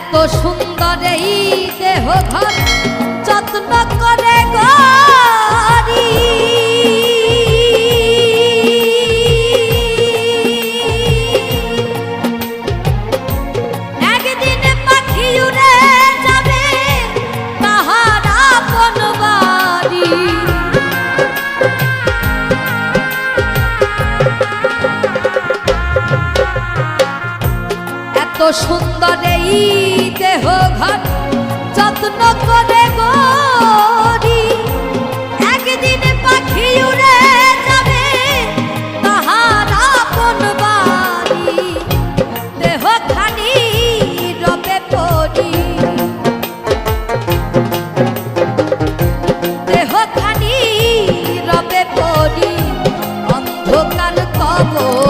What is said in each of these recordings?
এত সুন্দর এই দেহ ঘর যত্ন করে গরি এত সুন্দর এই দেহ ঘর যত্ন করে গরি। একদিন পাখি উড়ে যাবে, তাহার আপন বাড়ি। দেহ খানি রবে পরি। দেহ খানি রবে পরি, অন্ধকার কবরে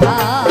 啊。